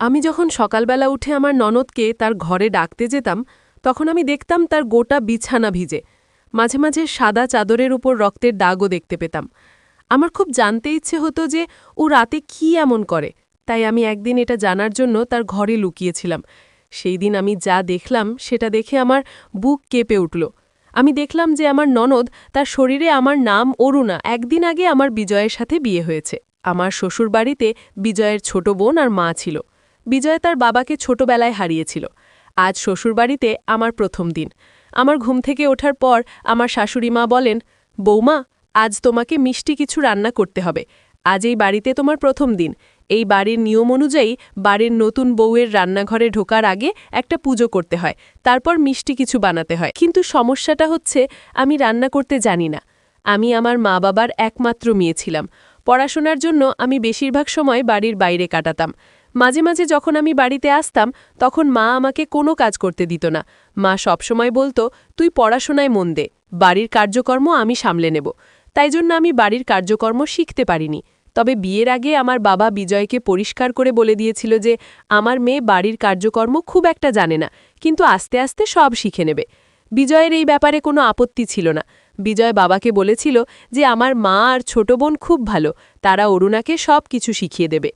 আমি যখন সকালবেলা উঠে আমার ননদকে তার ঘরে ডাকতে যেতাম, তখন আমি দেখতাম তার গোটা বিছানা ভিজে। মাঝে মাঝে সাদা চাদরের উপর রক্তের দাগও দেখতে পেতাম। আমার খুব জানতে ইচ্ছে হতো যে ও রাতে কি এমন করে। তাই আমি একদিন এটা জানার জন্য তার ঘরে লুকিয়েছিলাম। সেই দিন আমি যা দেখলাম, সেটা দেখে আমার বুক কেঁপে উঠল। আমি দেখলাম যে আমার ননদ তার শরীরে আমার নাম অরুণা। একদিন আগে আমার বিজয়ের সাথে বিয়ে হয়েছে। আমার শ্বশুরবাড়িতে বিজয়ের ছোট বোন আর মা ছিল। বিজয় তার বাবাকে ছোটবেলায় হারিয়েছিল। আজ শ্বশুরবাড়িতে আমার প্রথম দিন। আমার ঘুম থেকে ওঠার পর আমার শাশুড়ি মা বলেন, বৌমা, আজ তোমাকে মিষ্টি কিছু রান্না করতে হবে। আজ এই বাড়িতে তোমার প্রথম দিন। এই বাড়ির নিয়ম অনুযায়ী বাড়ির নতুন বউয়ের রান্নাঘরে ঢোকার আগে একটা পুজো করতে হয়, তারপর মিষ্টি কিছু বানাতে হয়। কিন্তু সমস্যাটা হচ্ছে, আমি রান্না করতে জানি না। আমি আমার মা বাবার একমাত্র মেয়ে ছিলাম। পড়াশোনার জন্য আমি বেশিরভাগ সময় বাড়ির বাইরে কাটাতাম। মাঝে মাঝে যখন আমি বাড়িতে আসতাম, তখন মা আমাকে কোনো কাজ করতে দিত না। মা সবসময় বলতো, তুই পড়াশোনায় মন দে, বাড়ির কার্যকর্ম আমি সামলে নেব। তাই জন্য আমি বাড়ির কার্যকর্ম শিখতে পারিনি। তবে বিয়ের আগে আমার বাবা বিজয়কে পরিষ্কার করে বলে দিয়েছিল যে, আমার মেয়ে বাড়ির কার্যকর্ম খুব একটা জানে না, কিন্তু আস্তে আস্তে সব শিখে নেবে। বিজয়ের এই ব্যাপারে কোনো আপত্তি ছিল না। বিজয় বাবাকে বলেছিল যে, আমার মা আর ছোট বোন খুব ভালো, তারা অরুণাকে সব কিছু শিখিয়ে দেবে।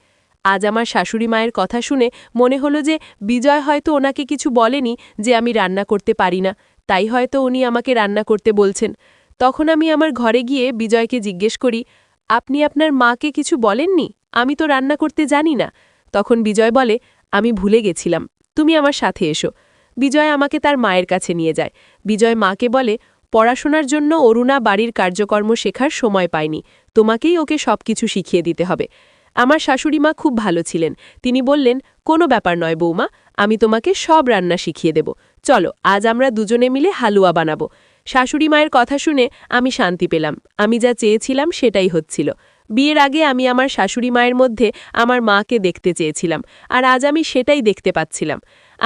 আজ আমার শাশুড়ি মায়ের কথা শুনে মনে হলো যে বিজয় হয়তো ওনাকে কিছু বলেনি যে আমি রান্না করতে পারি না। তাই হয়তো উনি আমাকে রান্না করতে বলছেন। তখন আমি আমার ঘরে গিয়ে বিজয়কে জিজ্ঞেস করি, আপনি আপনার মাকে কিছু বলেননি? আমি তো রান্না করতে জানি না। তখন বিজয় বলে, আমি ভুলে গেছিলাম। তুমি আমার সাথে এসো। বিজয় আমাকে তার মায়ের কাছে নিয়ে যায়। বিজয় মাকে বলে, পড়াশোনার জন্য অরুণা বাড়ির কার্যকর্ম শেখার সময় পায়নি তোমাকেই ওকে সবকিছু শিখিয়ে দিতে হবে। আমার শাশুড়িমা খুব ভালো ছিলেন। তিনি বললেন, কোনো ব্যাপার নয় বৌমা, আমি তোমাকে সব রান্না শিখিয়ে দেব। চলো, আজ আমরা দুজনে মিলে হালুয়া বানাবো শাশুড়ি মায়ের কথা শুনে আমি শান্তি পেলাম। আমি যা চেয়েছিলাম সেটাই হচ্ছিল। বিয়ের আগে আমি আমার শাশুড়ি মায়ের মধ্যে আমার মাকে দেখতে চেয়েছিলাম, আর আজ আমি সেটাই দেখতে পাচ্ছিলাম।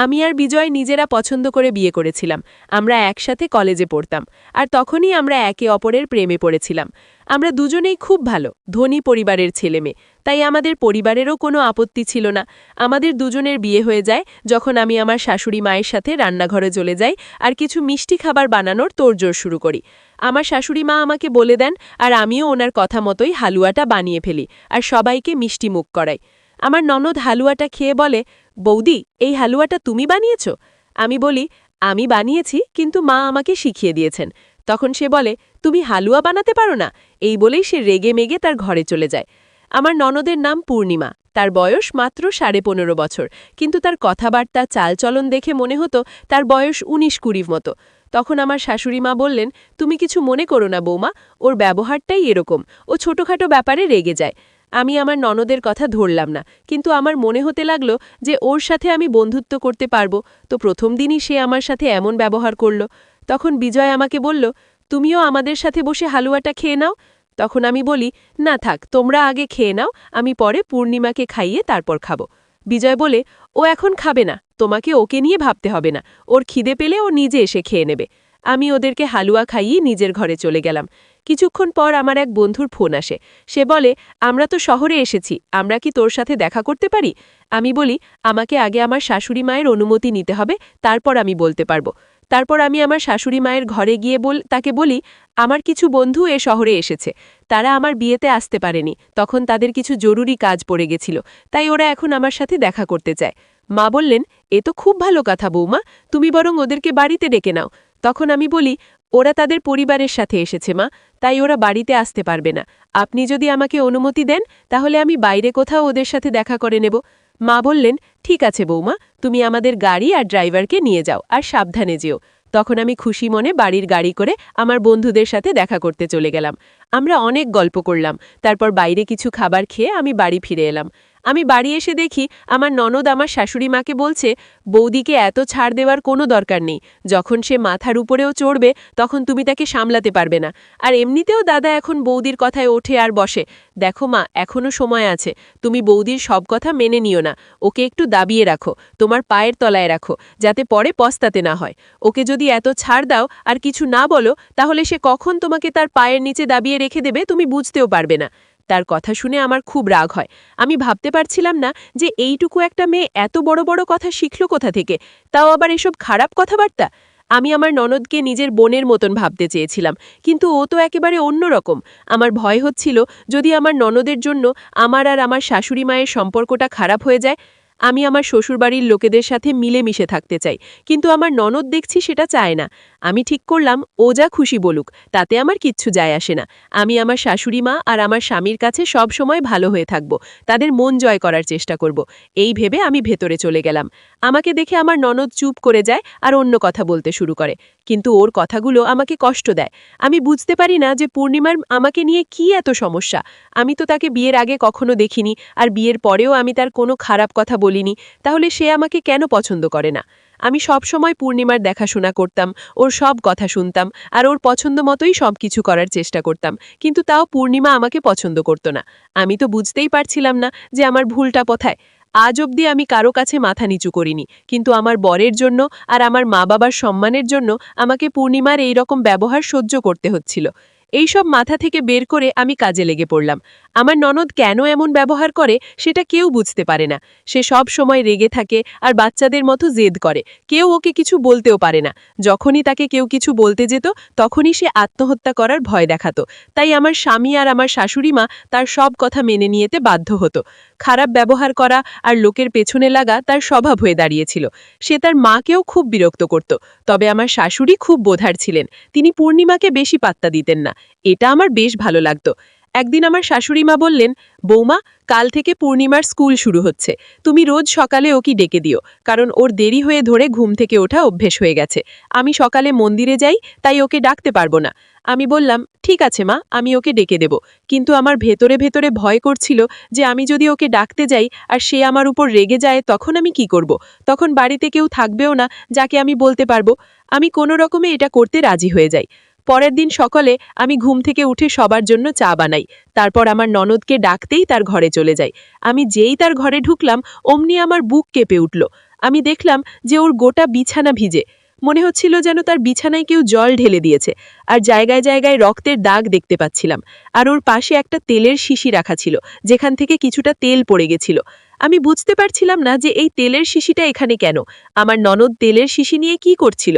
আমি আর বিজয় নিজেরা পছন্দ করে বিয়ে করেছিলাম। আমরা একসাথে কলেজে পড়তাম। আর তখনই আমরা একে অপরের প্রেমে পড়েছিলাম। আমরা দুজনেই খুব ভালো, ধনী পরিবারের ছেলে মেয়ে তাই আমাদের পরিবারেরও কোনো আপত্তি ছিল না। আমাদের দুজনের বিয়ে হয়ে যায় যখন আমি আমার শাশুড়ি মায়ের সাথে রান্নাঘরে চলে যাই আর কিছু মিষ্টি খাবার বানানোর তোড়জোড় শুরু করি। আমার শাশুড়ি মা আমাকে বলে দেন, আর আমিও ওনার কথা মতোই হালুয়াটা বানিয়ে ফেলি, আর সবাইকে মিষ্টি মুখ করাই। আমার ননদ হালুয়াটা খেয়ে বলে, বৌদি, এই হালুয়াটা তুমি বানিয়েছ? আমি বলি, আমি বানিয়েছি, কিন্তু মা আমাকে শিখিয়ে দিয়েছেন। তখন সে বলে, তুমি হালুয়া বানাতে পারো না। এই বলেই সে রেগে মেগে তার ঘরে চলে যায়। আমার ননদের নাম পূর্ণিমা। তার বয়স মাত্র সাড়ে পনেরো বছর। কিন্তু তার কথাবার্তা, চালচলন দেখে মনে হতো তার বয়স উনিশ কুড়ির মতো। তখন আমার শাশুড়ি মা বললেন, তুমি কিছু মনে করো না বৌমা, ওর ব্যবহারটাই এরকম। ও ছোটখাটো ব্যাপারে রেগে যায়। আমি আমার ননদের কথা ধরলাম না। কিন্তু আমার মনে হতে লাগল যে ওর সাথে আমি বন্ধুত্ব করতে পারব। তো প্রথম দিনই সে আমার সাথে এমন ব্যবহার করল। তখন বিজয় আমাকে বলল, তুমিও আমাদের সাথে বসে হালুয়াটা খেয়ে নাও। তখন আমি বলি, না থাক, তোমরা আগে খেয়ে নাও, আমি পরে পূর্ণিমাকে খাইয়ে তারপর খাব। বিজয় বলে, ও এখন খাবে না, তোমাকে ওকে নিয়ে ভাবতে হবে না। ওর খিদে পেলে ও নিজে এসে খেয়ে নেবে। আমি ওদেরকে হালুয়া খাইয়ে নিজের ঘরে চলে গেলাম। কিছুক্ষণ পর আমার এক বন্ধুর ফোন আসে। সে বলে, আমরা তো শহরে এসেছি, আমরা কি তোর সাথে দেখা করতে পারি? আমি বলি, আমাকে আগে আমার শাশুড়ি মায়ের অনুমতি নিতে হবে, তারপর আমি বলতে পারব। তারপর আমি আমার শাশুড়ি মায়ের ঘরে গিয়ে বল, তাকে বলি, আমার কিছু বন্ধু এ শহরে এসেছে, তারা আমার বিয়েতে আসতে পারেনি, তখন তাদের কিছু জরুরি কাজ পড়ে গেছিল, তাই ওরা এখন আমার সাথে দেখা করতে চায়। মা বললেন, এ তো খুব ভালো কথা বৌমা, তুমি বরং ওদেরকে বাড়িতে ডেকে নাও। তখন আমি বলি ওরা তাদের পরিবারের সাথে এসেছে, মা। তাই ওরা বাড়িতে আসতে পারবে না। আপনি যদি আমাকে অনুমতি দেন, তাহলে আমি বাইরে কোথাও ওদের সাথে দেখা করে নেব। মা বললেন, ঠিক আছে বৌমা, তুমি আমাদের গাড়ি আর ড্রাইভারকে নিয়ে যাও আর সাবধানে যেও। তখন আমি খুশি মনে বাড়ির গাড়ি করে আমার বন্ধুদের সাথে দেখা করতে চলে গেলাম। আমরা অনেক গল্প করলাম। তারপর বাইরে কিছু খাবার খেয়ে আমি বাড়ি ফিরে এলাম। আমি বাড়ি এসে দেখি আমার ননদ আমার শাশুড়ি মাকে বলছে, বৌদিকে এত ছাড় দেওয়ার কোনো দরকার নেই। যখন সে মাথার উপরেও চড়বে, তখন তুমি তাকে সামলাতে পারবে না। আর এমনিতেও দাদা এখন বৌদির কথায় ওঠে আর বসে। দেখো মা এখনও সময় আছে। তুমি বৌদির সব কথা মেনে নিও না। ওকে একটু দাবিয়ে রাখো। তোমার পায়ের তলায় রাখো, যাতে পরে পস্তাতে না হয়। ওকে যদি এত ছাড় দাও আর কিছু না বলো, তাহলে সে কখন তোমাকে তার পায়ের নিচে দাবিয়ে রেখে দেবে তুমি বুঝতেও পারবে না। তার কথা শুনে আমার খুব রাগ হয়। আমি ভাবতে পারছিলাম না যে এইটুকু একটা মেয়ে এত বড় বড় কথা শিখল কোথা থেকে? তাও আবার এসব খারাপ কথাবার্তা? আমি আমার ননদকে নিজের বোনের মতন ভাবতে চেয়েছিলাম, কিন্তু ও তো একেবারে অন্যরকম আমার ভয় হচ্ছিল যদি আমার ননদের জন্য আমার আর আমার শাশুড়ি মায়ের সম্পর্কটা খারাপ হয়ে যায় আমি আমার শ্বশুরবাড়ির লোকেদের সাথে মিলেমিশে থাকতে চাই, কিন্তু আমার ননদ দেখছি সেটা চায় না। আমি ঠিক করলাম, ও যা খুশি বলুক, তাতে আমার কিচ্ছু যায় আসে না। আমি আমার শাশুড়ি মা আর আমার স্বামীর কাছে সব সময় ভালো হয়ে থাকব, তাদের মন জয় করার চেষ্টা করব। এই ভেবে আমি ভেতরে চলে গেলাম। আমাকে দেখে আমার ননদ চুপ করে যায় আর অন্য কথা বলতে শুরু করে। কিন্তু ওর কথাগুলো আমাকে কষ্ট দেয়। আমি বুঝতে পারি না যে পূর্ণিমার আমাকে নিয়ে কি এত সমস্যা। আমি তো তাকে বিয়ের আগে কখনো দেখিনি আর বিয়ের পরেও আমি তার কোনো খারাপ কথা বলিনি, তাহলে সে আমাকে কেন পছন্দ করে না? আমি সব সময় পূর্ণিমার দেখাশোনা করতাম, ওর সব কথা শুনতাম আর ওর পছন্দ মতোই সব কিছু করার চেষ্টা করতাম, কিন্তু তাও পূর্ণিমা আমাকে পছন্দ করত না। আমি তো বুঝতেই পারছিলাম না যে আমার ভুলটা পথায় আজ অবধি আমি কারও কাছে মাথা নিচু করিনি, কিন্তু আমার বরের জন্য আর আমার মা বাবার সম্মানের জন্য আমাকে পূর্ণিমার এই রকম ব্যবহার সহ্য করতে হচ্ছিল। এইসব মাথা থেকে বের করে আমি কাজে লেগে পড়লাম। আমার ননদ কেন এমন ব্যবহার করে সেটা কেউ বুঝতে পারে না। সে সব সময় রেগে থাকে আর বাচ্চাদের মতো জেদ করে। কেউ ওকে কিছু বলতেও পারে না। যখনই তাকে কেউ কিছু বলতে যেত, তখনই সে আত্মহত্যা করার ভয় দেখাতো। তাই আমার স্বামী আর আমার শাশুড়ি মা তার সব কথা মেনে নিয়েতে বাধ্য হতো। খারাপ ব্যবহার করা আর লোকের পেছনে লাগা তার স্বভাব হয়ে দাঁড়িয়েছিল। সে তার মাকেও খুব বিরক্ত করত। তবে আমার শাশুড়ি খুব বোধার ছিলেন। তিনি পূর্ণিমাকে বেশি পাত্তা দিতেন না। এটা আমার বেশ ভালো লাগতো। একদিন আমার শাশুড়ি মা বললেন, বৌমা, কাল থেকে পূর্ণিমার স্কুল শুরু হচ্ছে। তুমি রোজ সকালে ওকে ডেকে দিও, কারণ ওর দেরি হয়ে ধরে ঘুম থেকে ওঠা অভ্যেস হয়ে গেছে। আমি সকালে মন্দিরে যাই, তাই ওকে ডাকতে পারব না। আমি বললাম, ঠিক আছে মা, আমি ওকে ডেকে দেব। কিন্তু আমার ভেতরে ভেতরে ভয় করছিল যে আমি যদি ওকে ডাকতে যাই আর সে আমার উপর রেগে যায়, তখন আমি কি করব? তখন বাড়িতে কেউ থাকবেও না, যাকে আমি বলতে পারব। আমি কোনো রকমে এটা করতে রাজি হয়ে যাই। পরের দিন সকালে আমি ঘুম থেকে উঠে সবার জন্য চা বানাই। তারপর আমার ননদকে ডাকতেই তার ঘরে চলে যাই। আমি যেই তার ঘরে ঢুকলাম, অমনি আমার বুক কেঁপে উঠল। আমি দেখলাম যে ওর গোটা বিছানা ভিজে। মনে হচ্ছিল যেন তার বিছানায় কেউ জল ঢেলে দিয়েছে। আর জায়গায় জায়গায় রক্তের দাগ দেখতে পাচ্ছিলাম। আর ওর পাশে একটা তেলের শিশি রাখা ছিল, যেখান থেকে কিছুটা তেল পড়ে গেছিল। আমি বুঝতে পারছিলাম না যে এই তেলের শিশিটা এখানে কেন? আমার ননদ তেলের শিশি নিয়ে কি করছিল?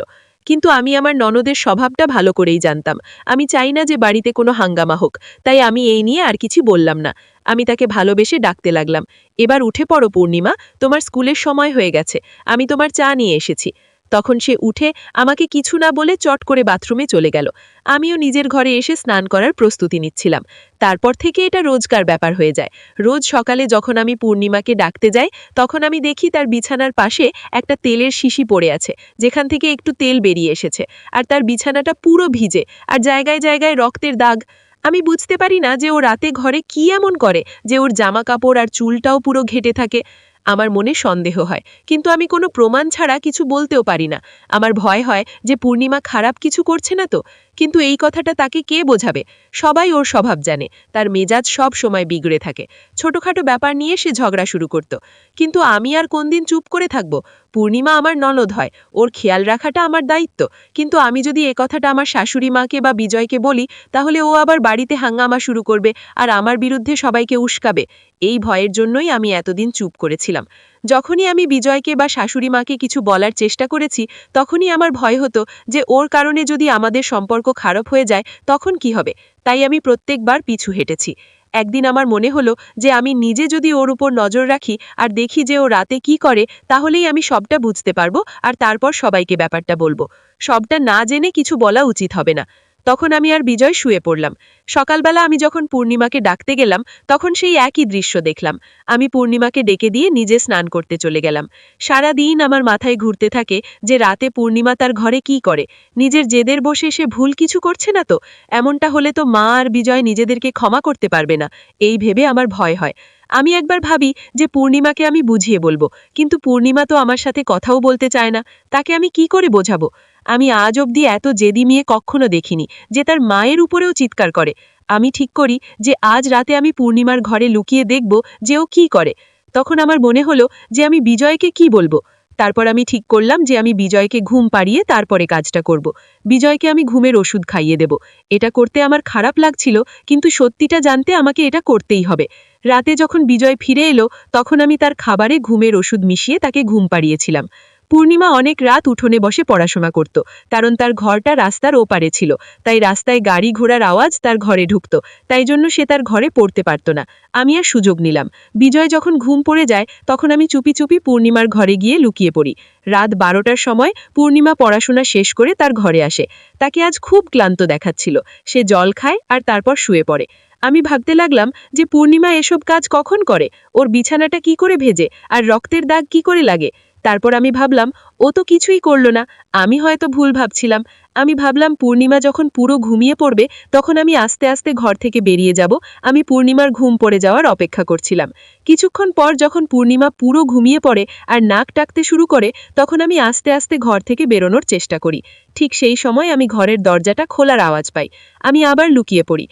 কিন্তু আমি আমার ননদের স্বভাবটা ভালো করেই জানতাম। আমি চাই না যে বাড়িতে কোনো হাঙ্গামা হোক, তাই আমি এই নিয়ে আর কিছু বললাম না। আমি তাকে ভালোবেসে ডাকতে লাগলাম। এবার উঠে পড়ো, পূর্ণিমা, তোমার স্কুলের সময় হয়ে গেছে। আমি তোমার চা নিয়ে এসেছি। তখন সে উঠে আমাকে কিছু না বলে চট করে বাথরুমে চলে গেল। আমিও নিজের ঘরে এসে স্নান করার প্রস্তুতি নিচ্ছিলাম। তারপর থেকে এটা রোজকার ব্যাপার হয়ে যায়। রোজ সকালে যখন আমি পূর্ণিমাকে ডাকতে যাই, তখন আমি দেখি তার বিছানার পাশে একটা তেলের শিশি পড়ে আছে, যেখান থেকে একটু তেল বেরিয়ে এসেছে। আর তার বিছানাটা পুরো ভিজে, আর জায়গায় জায়গায় রক্তের দাগ। আমি বুঝতে পারি না যে ও রাতে ঘরে কি এমন করে, যে ওর জামা কাপড় আর চুলটাও পুরো ঘেটে থাকে। আমার মনে সন্দেহ হয়। কিন্তু আমি কোনো প্রমাণ ছাড়া কিছু বলতেও পারি না। আমার ভয় হয় যে পূর্ণিমা খারাপ কিছু করছে না তো? কিন্তু এই কথাটা তাকে কে বোঝাবে? সবাই ওর স্বভাব জানে, তার মেজাজ সব সময় বিগড়ে থাকে। ছোটখাটো ব্যাপার নিয়ে সে ঝগড়া শুরু করত। কিন্তু আমি আর কোন দিন চুপ করে থাকব? পূর্ণিমা আমার ননদ হয়, ওর খেয়াল রাখাটা আমার দায়িত্ব। কিন্তু আমি যদি এ কথাটা আমার শাশুড়ি মাকে বা বিজয়কে বলি, তাহলে ও আবার বাড়িতে হাঙ্গামা শুরু করবে আর আমার বিরুদ্ধে সবাইকে উস্কাবে। এই ভয়ের জন্যই আমি এতদিন চুপ করেছিলাম। যখনই আমি বিজয়কে বা শাশুড়ি মাকে কিছু বলার চেষ্টা করেছি, তখনই আমার ভয় হতো যে ওর কারণে যদি আমাদের সম্পর্ক খারাপ হয়ে যায়, তখন কি হবে? তাই আমি প্রত্যেকবার পিছু হেঁটেছি। একদিন আমার মনে হলো যে আমি নিজে যদি ওর উপর নজর রাখি আর দেখি যে ও রাতে কি করে, তাহলেই আমি সবটা বুঝতে পারব আর তারপর সবাইকে ব্যাপারটা বলব। সবটা না জেনে কিছু বলা উচিত হবে না। তখন আমি আর বিজয় শুয়ে পড়লাম। সকালবেলা আমি যখন পূর্ণিমাকে ডাকতে গেলাম, তখন সেই একই দৃশ্য দেখলাম। আমি পূর্ণিমাকে ডেকে দিয়ে নিজে স্নান করতে চলে গেলাম। সারা দিন আমার মাথায় ঘুরতে থাকে যে রাতে পূর্ণিমা তার ঘরে কি করে। নিজের জেদের বসে সে ভুল কিছু করছে না তো? এমনটা হলে তো মা আর বিজয় নিজেদেরকে ক্ষমা করতে পারবে না। এই ভেবে আমার ভয় হয়। আমি একবার ভাবি যে পূর্ণিমাকে আমি বুঝিয়ে বলব, কিন্তু পূর্ণিমা তো আমার সাথে কথাও বলতে চায় না। তাকে আমি কি করে বোঝাবো? আমি আজ অবধি এত জেদি মেয়ে কখনো দেখিনি, যে তার মায়ের উপরেও চিৎকার করে। আমি ঠিক করি যে আজ রাতে আমি পূর্ণিমার ঘরে লুকিয়ে দেখব যে ও কি করে। তখন আমার মনে হলো যে আমি বিজয়কে কি বলব। তারপর আমি ঠিক করলাম যে আমি বিজয়কে ঘুম পাড়িয়ে তারপরে কাজটা করব। বিজয়কে আমি ঘুমের ওষুধ খাইয়ে দেব। এটা করতে আমার খারাপ লাগছিল, কিন্তু সত্যিটা জানতে আমাকে এটা করতেই হবে। রাতে যখন বিজয় ফিরে এলো, তখন আমি তার খাবারে ঘুমের ওষুধ মিশিয়ে তাকে ঘুম পাড়িয়েছিলাম। পূর্ণিমা অনেক রাত উঠোনে বসে পড়াশোনা করত। কারণ তার ঘরটা রাস্তার ওপারে ছিল। তাই রাস্তায় গাড়ি ঘোড়ার আওয়াজ তার ঘরে ঢুকত। তাই জন্য সে তার ঘরে পড়তে পারত না। আমি আর সুযোগ নিলাম। বিজয় যখন ঘুম পড়ে যায়, তখন আমি চুপি চুপি পূর্ণিমার ঘরে গিয়ে লুকিয়ে পড়ি। রাত বারোটার সময় পূর্ণিমা পড়াশোনা শেষ করে তার ঘরে আসে। তাকে আজ খুব ক্লান্ত দেখাচ্ছিল। সে জল খায় আর তারপর শুয়ে পড়ে। আমি ভাবতে লাগলাম যে পূর্ণিমা এসব কাজ কখন করে? ওর বিছানাটা কি করে ভেজে? আর রক্তের দাগ কি করে লাগে? তারপর আমি ভাবলাম, ও তো কিছুই করল না। আমি হয়তো ভুল ভাবছিলাম। আমি ভাবলাম, পূর্ণিমা যখন পুরো ঘুমিয়ে পড়বে, তখন আমি আস্তে আস্তে ঘর থেকে বেরিয়ে যাব। আমি পূর্ণিমার ঘুম পড়ে যাওয়ার অপেক্ষা করছিলাম। কিছুক্ষণ পর যখন পূর্ণিমা পুরো ঘুমিয়ে পড়ে আর নাক টাকতে শুরু করে, তখন আমি আস্তে আস্তে ঘর থেকে বেরোনোর চেষ্টা করি। ঠিক সেই সময় আমি ঘরের দরজাটা খোলার আওয়াজ পাই। আমি আবার লুকিয়ে পড়ি।